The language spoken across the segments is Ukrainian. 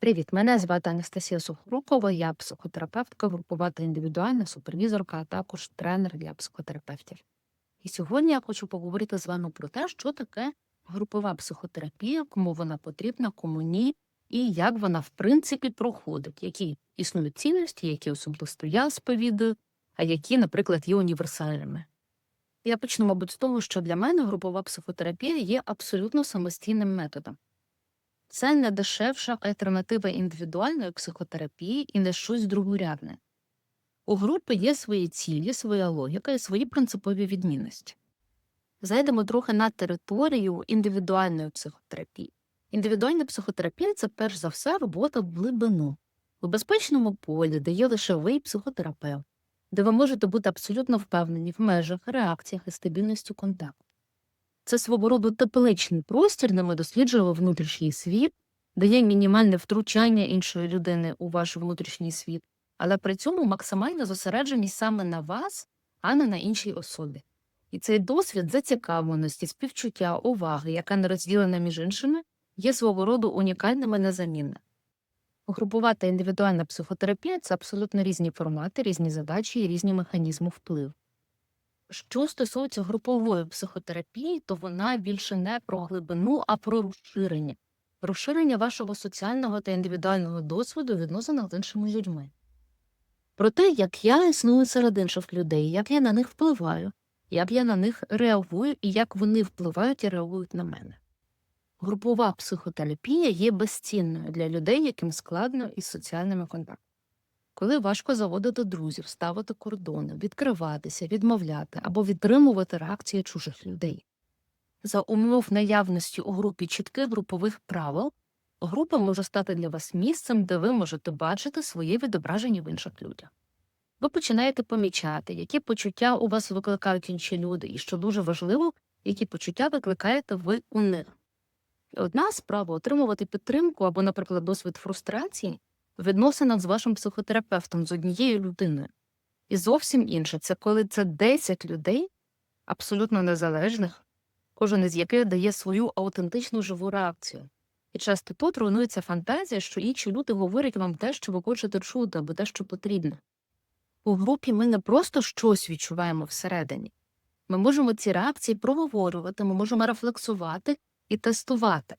Привіт, мене звати Анастасія Сухорукова, я психотерапевтка, групова та індивідуальна супервізорка, а також тренер для психотерапевтів. І сьогодні я хочу поговорити з вами про те, що таке групова психотерапія, кому вона потрібна, кому ні, і як вона в принципі проходить, які існують цінності, які особисто я сповідую, а які, наприклад, є універсальними. Я почну, мабуть, з того, що для мене групова психотерапія є абсолютно самостійним методом. Це не дешевша альтернатива індивідуальної психотерапії і не щось другорядне. У групи є свої цілі, своя логіка і свої принципові відмінності. Зайдемо трохи на територію індивідуальної психотерапії. Індивідуальна психотерапія це перш за все робота в глибину, у безпечному полі, де є лише ви і психотерапевт, де ви можете бути абсолютно впевнені в межах, реакціях і стабільності контакту. Це свого роду тепличний простір, де ми досліджуємо внутрішній світ, де є мінімальне втручання іншої людини у ваш внутрішній світ, але при цьому максимальна зосередженість саме на вас, а не на іншій особі. І цей досвід зацікавленості, співчуття, уваги, яка не розділена між іншими, є свого роду унікальним і незамінним. Групова та індивідуальна психотерапія це абсолютно різні формати, різні задачі і різні механізми впливу. Що стосується групової психотерапії, то вона більше не про глибину, а про розширення. Розширення вашого соціального та індивідуального досвіду в з іншими людьми. Про те, як я існую серед інших людей, як я на них впливаю, як я на них реагую і як вони впливають і реагують на мене. Групова психотерапія є безцінною для людей, яким складно із соціальними контактами. Коли важко заводити друзів, ставити кордони, відкриватися, відмовляти або відтримувати реакції чужих людей. За умов наявності у групі чітких групових правил, група може стати для вас місцем, де ви можете бачити своє відображення в інших людях. Ви починаєте помічати, які почуття у вас викликають інші люди, і, що дуже важливо, які почуття викликаєте ви у них. Одна справа отримувати підтримку або, наприклад, досвід фрустрації в відносинах з вашим психотерапевтом з однією людиною. І зовсім інше це коли це 10 людей, абсолютно незалежних, кожен із яких дає свою аутентичну живу реакцію. І часто тут руйнується фантазія, що інші люди говорять вам те, що ви хочете чути, або те, що потрібно. У групі ми не просто щось відчуваємо всередині. Ми можемо ці реакції проговорювати, ми можемо рефлексувати і тестувати,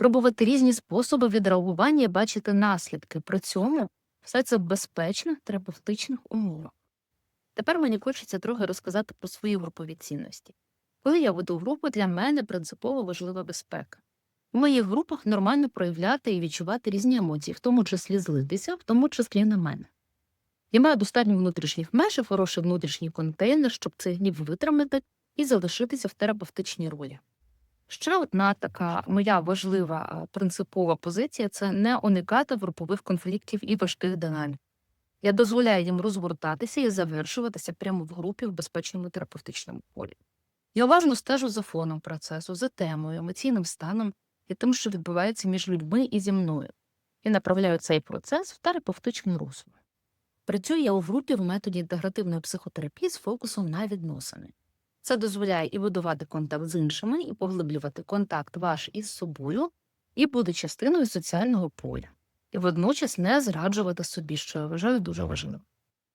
пробувати різні способи відреагування бачити наслідки. При цьому все це в безпечних терапевтичних умовах. Тепер мені хочеться трохи розказати про свої групові цінності. Коли я веду групу, для мене принципово важлива безпека. У моїх групах нормально проявляти і відчувати різні емоції, в тому числі злитися, в тому числі на мене. Я маю достатньо внутрішніх меж і хороший внутрішній контейнер, щоб цей гнів витримати і залишитися в терапевтичній ролі. Ще одна така моя важлива принципова позиція це не уникати групових конфліктів і важких динамік. Я дозволяю їм розгортатися і завершуватися прямо в групі в безпечному терапевтичному полі. Я уважно стежу за фоном процесу, за темою, емоційним станом і тим, що відбувається між людьми і зі мною, і направляю цей процес в терапевтичне русло. Працюю я у групі в методі інтегративної психотерапії з фокусом на відносини. Це дозволяє і будувати контакт з іншими, і поглиблювати контакт ваш із собою, і бути частиною соціального поля, і водночас не зраджувати собі, що я вважаю дуже важливим.